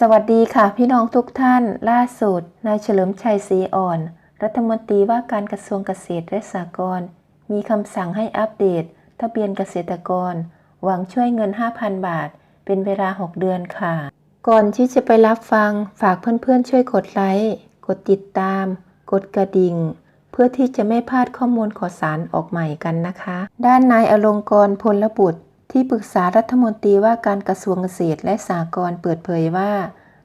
สวัสดีค่ะพี่น้องทุกท่าน ล่าสุดนายเฉลิมชัยศรีอ่อน รัฐมนตรีว่าการกระทรวงเกษตรและสหกรณ์มีคำสั่งให้อัปเดต ทะเบียนเกษตรกร หวังช่วยเงิน 5,000 บาท เป็นเวลา 6 เดือนค่ะ ก่อนที่จะไปรับฟังฝากเพื่อนๆช่วยกดไลค์กดติดตาม กดกระดิ่ง เพื่อที่จะไม่พลาดข้อมูลข่าวสารออกใหม่กันนะคะ ด้านนายอลงกรณ์พลบุตร ที่ปรึกษารัฐมนตรีว่าการกระทรวงเกษตรและสหกรณ์เปิดเผยว่า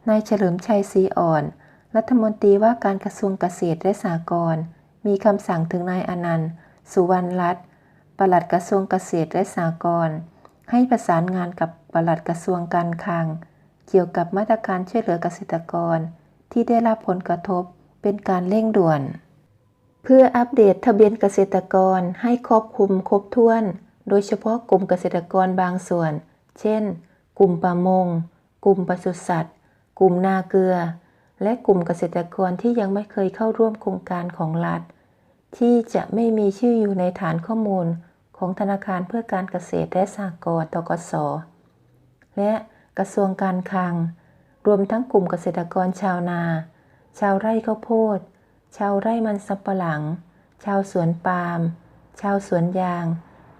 นายเฉลิมชัยศรีอ่อน รัฐมนตรีว่าการกระทรวงเกษตรและสหกรณ์มีคำสั่งถึงนายอนันต์ สุวรรณรัตน์ปลัดกระทรวงเกษตรและสหกรณ์ให้ประสานงานกับปลัดกระทรวงการคลัง เกี่ยวกับมาตรการช่วยเหลือเกษตรกร ที่ได้รับผลกระทบเป็นการเร่งด่วน เพื่ออัปเดตทะเบียนเกษตรกรให้ครอบคลุมครบถ้วน โดยเฉพาะกลุ่มเกษตรกรบางส่วน เช่น กลุ่มประมง กลุ่มปศุสัตว์ กลุ่มนาเกลือ และกลุ่มเกษตรกรที่ยังไม่เคยเข้าร่วมโครงการของรัฐ ที่จะไม่มีชื่ออยู่ในฐานข้อมูลของธนาคารเพื่อการเกษตรและสหกรณ์ตกส และกระทรวงการคลัง รวมทั้งกลุ่มเกษตรกรชาวนา ชาวไร่ข้าวโพด ชาวไร่มันสำปะหลัง ชาวสวนปาล์ม ชาวสวนยาง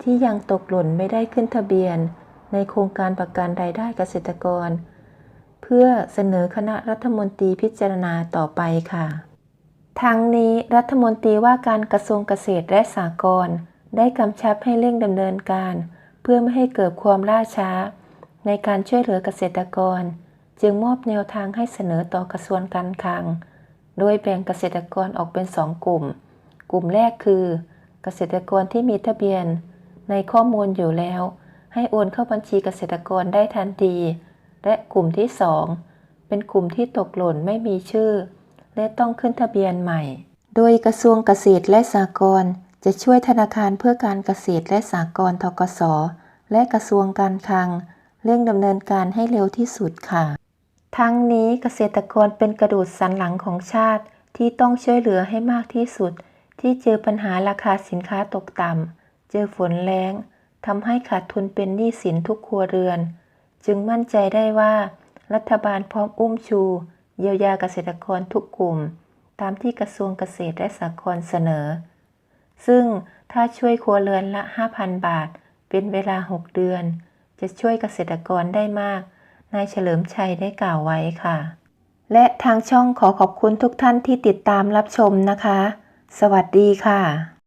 ที่ยังตกหล่นไม่ได้ขึ้นทะเบียน ในโครงการประกันรายได้เกษตรกร เพื่อเสนอคณะรัฐมนตรีพิจารณาต่อไปค่ะ ทั้งนี้รัฐมนตรีว่าการกระทรวงเกษตรและสหกรณ์ได้กำชับให้เร่งดำเนินการ เพื่อไม่ให้เกิดความล่าช้า ในการช่วยเหลือเกษตรกร จึงมอบแนวทางให้เสนอต่อกระทรวงการคลัง โดยแบ่งเกษตรกรออกเป็นสองกลุ่ม กลุ่มแรกคือ เกษตรกรที่มีทะเบียน ในข้อมูลอยู่แล้ว ให้โอนเข้าบัญชีเกษตรกรได้ทันที และกลุ่มที่สองเป็นกลุ่มที่ตกหล่นไม่มีชื่อ และต้องขึ้นทะเบียนใหม่ โดยกระทรวงเกษตรและสหกรณ์จะช่วยธนาคารเพื่อการเกษตรและสหกรณ์ทกส และกระทรวงการคลัง เร่งดำเนินการให้เร็วที่สุดค่ะ ทั้งนี้เกษตรกรเป็นกระดูกสันหลังของชาติที่ต้องช่วยเหลือให้มากที่สุด ที่เจอปัญหาราคาสินค้าตกต่ำ เจอฝนแรงทำให้ขาดทุนเป็นหนี้สินทุกครัวเรือน จึงมั่นใจได้ว่า รัฐบาลพร้อมอุ้มชู เยียวยาเกษตรกรทุกกลุ่ม ตามที่กระทรวงเกษตรและสหกรณ์เสนอ ซึ่งถ้าช่วยครัวเรือนละ 5,000 บาท เป็นเวลา 6 เดือน จะช่วยเกษตรกรได้มากนายเฉลิมชัยได้กล่าวไว้ค่ะ และทางช่องขอขอบคุณทุกท่านที่ติดตามรับชมนะคะ สวัสดีค่ะ